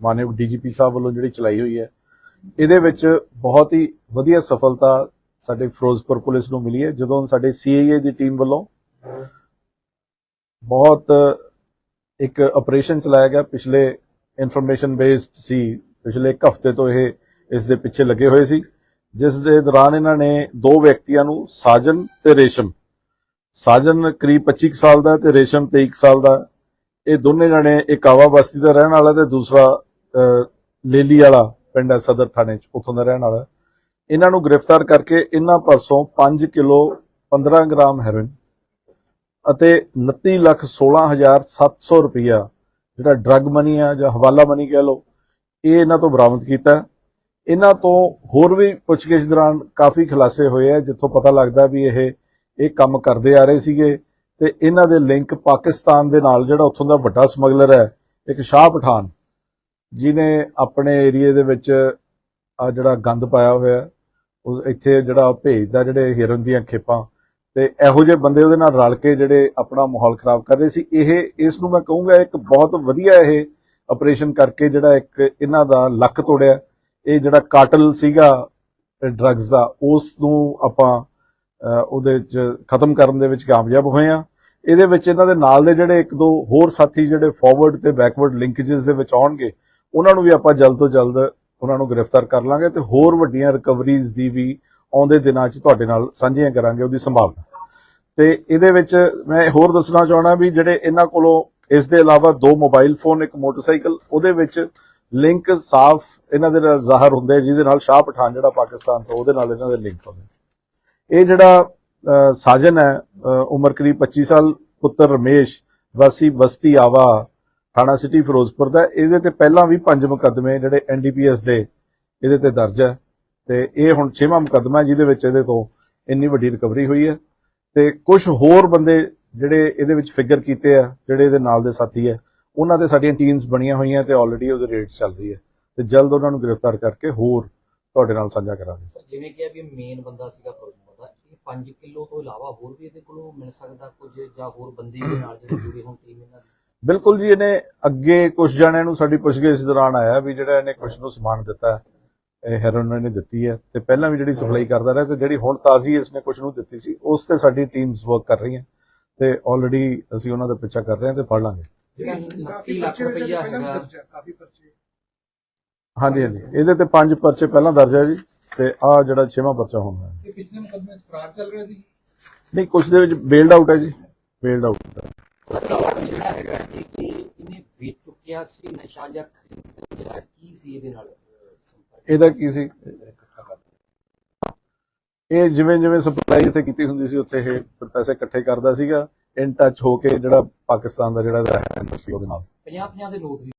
ਮਾਨਯੋਗ ਡੀਜੀਪੀ ਸਾਹਿਬ ਵੱਲੋਂ ਜਿਹੜੀ ਚਲਾਈ ਹੋਈ ਹੈ, ਇਹਦੇ ਵਿੱਚ ਬਹੁਤ ਹੀ ਵਧੀਆ ਸਫਲਤਾ ਸਾਡੇ ਫਿਰੋਜ਼ਪੁਰ ਪੁਲਿਸ ਨੂੰ ਮਿਲੀ ਹੈ। ਜਦੋਂ ਸਾਡੇ ਸੀਆਈਏ ਦੀ ਟੀਮ ਵੱਲੋਂ ਬਹੁਤ ਇੱਕ ਆਪਰੇਸ਼ਨ ਚਲਾਇਆ ਗਿਆ, ਪਿਛਲੇ ਇਨਫੋਰਮੇਸ਼ਨ ਬੇਸਡ ਸੀ, ਪਿਛਲੇ ਇੱਕ ਹਫ਼ਤੇ ਤੋਂ ਇਹ ਇਸ ਦੇ ਪਿੱਛੇ ਲੱਗੇ ਹੋਏ ਸੀ, ਜਿਸ ਦੇ ਦੌਰਾਨ ਇਹਨਾਂ ਨੇ ਦੋ ਵਿਅਕਤੀਆਂ ਨੂੰ ਸਾਜਨ ਤੇ ਰੇਸ਼ਮ, ਸਾਜਨ ਕਰੀਬ 25 ਕੁ ਸਾਲ ਦਾ ਤੇ ਰੇਸ਼ਮ 23 ਕੁ ਸਾਲ ਦਾ, ਇਹ ਦੋਨੇ ਜਣੇ ਇੱਕ ਆਵਾ ਬਸਤੀ ਦਾ ਰਹਿਣ ਵਾਲਾ ਤੇ ਦੂਸਰਾ ਲੇਲੀ ਵਾਲਾ ਪਿੰਡ ਹੈ ਸਦਰ ਥਾਣੇ ਚ, ਉੱਥੋਂ ਦਾ ਰਹਿਣ ਵਾਲਾ ਇਹਨਾਂ ਨੂੰ ਗ੍ਰਿਫਤਾਰ ਕਰਕੇ ਇਹਨਾਂ ਪਾਸੋਂ 5 ਕਿਲੋ 15 ਗ੍ਰਾਮ ਹੈਰੋਇਨ ਅਤੇ 29 ਲੱਖ 16700 ਰੁਪਇਆ ਜਿਹੜਾ ਡਰੱਗ ਮਨੀ ਆ ਜਾਂ ਹਵਾਲਾ ਮਨੀ ਕਹਿ ਲਓ, ਇਹ ਇਹਨਾਂ ਤੋਂ ਬਰਾਮਦ ਕੀਤਾ ਇਹਨਾਂ ਤੋਂ ਹੋਰ ਵੀ ਪੁੱਛਗਿੱਛ ਦੌਰਾਨ ਕਾਫੀ ਖੁਲਾਸੇ ਹੋਏ ਆ, ਜਿੱਥੋਂ ਪਤਾ ਲੱਗਦਾ ਵੀ ਇਹ ਇਹ ਕੰਮ ਕਰਦੇ ਆ ਰਹੇ ਸੀਗੇ ਤੇ ਇਹਨਾਂ ਦੇ ਲਿੰਕ ਪਾਕਿਸਤਾਨ ਦੇ ਨਾਲ, ਜਿਹੜਾ ਉੱਥੋਂ ਦਾ ਵੱਡਾ ਸਮਗਲਰ ਹੈ, ਇੱਕ ਸ਼ਾਹ ਪਠਾਨ। ਜਿਨੇ ਆਪਣੇ ਏਰੀਏ ਦੇ ਵਿੱਚ ਆ ਜਿਹੜਾ ਗੰਦ ਪਾਇਆ ਹੋਇਆ ਹੈ, ਇੱਥੇ ਜਿਹੜਾ ਭੇਜਦਾ ਜਿਹੜੇ ਹਿਰਨ ਦੀਆਂ ਖੇਪਾਂ ਤੇ ਇਹੋ ਜਿਹੇ ਬੰਦੇ ਉਹਦੇ ਨਾਲ ਰਲ ਕੇ ਜਿਹੜੇ ਆਪਣਾ ਮਾਹੌਲ ਖਰਾਬ ਕਰ ਰਹੇ ਸੀ। ਇਹ ਇਸ ਨੂੰ ਮੈਂ ਕਹੂੰਗਾ ਇੱਕ ਬਹੁਤ ਵਧੀਆ ਇਹ ਆਪਰੇਸ਼ਨ ਕਰਕੇ ਜਿਹੜਾ ਇੱਕ ਇਹਨਾਂ ਦਾ ਲੱਕ ਤੋੜਿਆ। ਇਹ ਜਿਹੜਾ ਕਾਟਲ ਸੀਗਾ ਡਰੱਗਸ ਦਾ ਉਸ ਨੂੰ ਆਪਾਂ ਉਹਦੇ ਚ ਖਤਮ ਕਰਨ ਦੇ ਵਿੱਚ ਕਾਮਯਾਬ ਹੋਏ ਆ ਇਹਦੇ ਵਿੱਚ ਇਹਨਾਂ ਦੇ ਨਾਲ ਦੇ ਜਿਹੜੇ ਇੱਕ ਦੋ ਹੋਰ ਸਾਥੀ ਜਿਹੜੇ ਫਾਰਵਰਡ ਤੇ ਬੈਕਵਰਡ ਲਿੰਕੇजेस ਦੇ ਵਿੱਚ ਆਉਣਗੇ ਉਹਨਾਂ ਨੂੰ ਵੀ ਆਪਾਂ ਜਲਦ ਤੋਂ ਜਲਦ ਉਹਨਾਂ ਨੂੰ ਗ੍ਰਿਫਤਾਰ ਕਰ ਲਾਂਗੇ ਤੇ ਹੋਰ ਵੱਡੀਆਂ ਰਿਕਵਰੀਜ਼ ਦੀ ਵੀ ਆਉਂਦੇ ਦਿਨਾਂ 'ਚ ਤੁਹਾਡੇ ਨਾਲ ਸਾਂਝੀਆਂ ਕਰਾਂਗੇ ਉਹਦੀ ਸੰਭਾਵਨਾ। ਤੇ ਇਹਦੇ ਵਿੱਚ ਮੈਂ ਹੋਰ ਦੱਸਣਾ ਚਾਹਣਾ ਵੀ ਜਿਹੜੇ ਇਹਨਾਂ ਕੋਲੋਂ ਇਸ ਦੇ ਇਲਾਵਾ ਦੋ ਮੋਬਾਈਲ ਫੋਨ, ਇੱਕ ਮੋਟਰਸਾਈਕਲ, ਉਹਦੇ ਵਿੱਚ ਲਿੰਕ ਸਾਫ਼ ਇਹਨਾਂ ਦੇ ਜ਼ਾਹਰ ਹੁੰਦੇ ਜਿਹਦੇ ਨਾਲ ਸ਼ਾਹ ਪਠਾਨ ਜਿਹੜਾ ਪਾਕਿਸਤਾਨ ਤੋਂ, ਉਹਦੇ ਨਾਲ ਇਹਨਾਂ ਦੇ ਲਿੰਕ ਹੁੰਦੇ ਇਹ ਜਿਹੜਾ ਸਾਜਨ ਹੈ ਉਮਰ ਕਰੀਬ 25 ਸਾਲ ਪੁੱਤਰ ਰਮੇਸ਼ ਵਾਸੀ ਬਸਤੀ ਆਵਾ ਥਾਣਾ ਸਿਟੀ ਫਿਰੋਜ਼ਪੁਰ ਦਾ, ਇਹਦੇ ਤੇ ਪਹਿਲਾਂ ਵੀ ਪੰਜ ਮੁਕੱਦਮੇ ਜਿਹੜੇ ਐਨਡੀਪੀਐਸ ਦੇ, ਇਹਦੇ ਤੇ ਦਰਜ ਹੈ। ਤੇ ਇਹ ਹੁਣ 6ਵਾਂ ਮੁਕੱਦਮਾ ਜਿਹਦੇ ਵਿੱਚ ਇਹਦੇ ਤੋਂ ਇੰਨੀ ਵੱਡੀ ਰਿਕਵਰੀ ਹੋਈ ਹੈ। ਤੇ ਕੁਝ ਹੋਰ ਬੰਦੇ ਜਿਹੜੇ ਇਹਦੇ ਵਿੱਚ ਫਿਗਰ ਕੀਤੇ ਆ, ਜਿਹੜੇ ਇਹਦੇ ਨਾਲ ਦੇ ਸਾਥੀ ਹੈ, ਉਹਨਾਂ ਤੇ ਸਾਡੀਆਂ ਟੀਮਸ ਬਣੀਆਂ ਹੋਈਆਂ ਤੇ ਆਲਰੇਡੀ ਉਹਦੇ ਰੇਟ ਚੱਲ ਰਹੀ ਹੈ। ਤੇ ਜਲਦ ਉਹਨਾਂ ਨੂੰ ਗ੍ਰਿਫਤਾਰ ਕਰਕੇ ਹੋਰ ਤੁਹਾਡੇ ਨਾਲ ਸਾਂਝਾ ਕਰਾਂਗੇ। ਸਰ, ਜਿਵੇਂ ਕਿ ਵੀ ਮੇਨ ਬੰਦਾ ਸੀਗਾ ਫਿਰੋਜ਼ਪੁਰ ਦਾ, ਇਹ 5 ਕਿਲੋ ਤੋਂ ਇਲਾਵਾ ਹੋਰ ਵੀ ਇਹਦੇ ਕੋਲੋਂ ਮਿਲ ਸਕਦਾ ਕੁਝ ਜਾਂ ਹੋਰ ਬੰਦੇ ਇਹਦੇ ਨਾਲ ਜਿਹੜੇ ਜੁੜੇ ਹੋਣ ਟੀਮ ਇਹਨਾਂ ਦੀ? ਬਿਲਕੁਲ ਜੀ ਇਹਨੇ ਅੱਗੇ ਕੁਝ ਜਣਿਆਂ ਨੂੰ ਸਾਡੀ ਪੁੱਛਗਿੱਛ ਦੌਰਾਨ ਆਇਆ ਵੀ ਜਿਹੜਾ ਇਹਨੇ ਕੁਝ ਨੂੰ ਸਮਾਨ ਦਿੱਤਾ ਇਹ ਹੈਰੋਇਨ ਇਹਨੇ ਦਿੱਤੀ ਹੈ ਤੇ ਪਹਿਲਾਂ ਵੀ ਜਿਹੜੀ ਸਪਲਾਈ ਕਰਦਾ ਰਿਹਾ ਤੇ ਜਿਹੜੀ ਹੁਣ ਤਾਜ਼ੀ ਇਸਨੇ ਕੁਝ ਨੂੰ ਦਿੱਤੀ ਸੀ ਉਸ ਤੇ ਸਾਡੀ ਟੀਮਸ ਵਰਕ ਕਰ ਰਹੀਆਂ ਤੇ ਆਲਰੇਡੀ ਅਸੀਂ ਉਹਨਾਂ ਦਾ ਪਿੱਛਾ ਕਰ ਰਹੇ ਹਾਂ ਤੇ ਫੜ ਲਾਂਗੇ। ਜਿਹੜਾ 29 ਲੱਖ ਰੁਪਈਆ ਹੈਗਾ ਕਾਫੀ ਪਰਚੇ ਹਾਂਜੀ ਹਾਂਜੀ। ਇਹਦੇ ਤੇ ਪੰਜ ਪਰਚੇ ਪਹਿਲਾਂ ਦਰਜ ਹੈ ਜੀ ਤੇ ਆ ਜਿਹੜਾ ਛੇਵਾਂ ਪਰਚਾ ਹੋਣਾ ਹੈ ਪਿਛਲੇ ਮੁਕਦਮੇ ਚ ਫਰਾਰ ਚੱਲ ਰਿਹਾ ਸੀ? ਨਹੀਂ ਕੁਝ ਦੇ ਵਿੱਚ ਬੇਲਡ ਆਊਟ ਹੈ ਜੀ। ਬੇਲਡ ਆਊਟ ਹੈ। ਜਿਹੜਾ ਹੈਗਾ ਕਿ ਇਹਨੇ ਵੇਚ ਚੁੱਕਿਆ ਸੀ? ਨਸ਼ਾ ਜਾਂ ਖਰੀਦਿਆ ਕੀ ਸੀ ਇਹਦੇ ਨਾਲ? ਇਹਦਾ ਕੀ ਸੀ? ਇਹ ਜਿਵੇਂ ਜਿਵੇਂ ਸਪਲਾਈ ਇੱਥੇ ਕੀਤੀ ਹੁੰਦੀ ਸੀ ਉੱਥੇ ਇਹ ਪੈਸੇ ਇਕੱਠੇ ਕਰਦਾ ਸੀਗਾ ਇਨ ਟੱਚ ਹੋ ਕੇ ਜਿਹੜਾ ਪਾਕਿਸਤਾਨ ਦਾ ਜਿਹੜਾ ਰਹਿਣ ਸੀ ਉਹਦੇ ਨਾਲ। 50 50 ਦੇ ਨੋਟ ਵੀ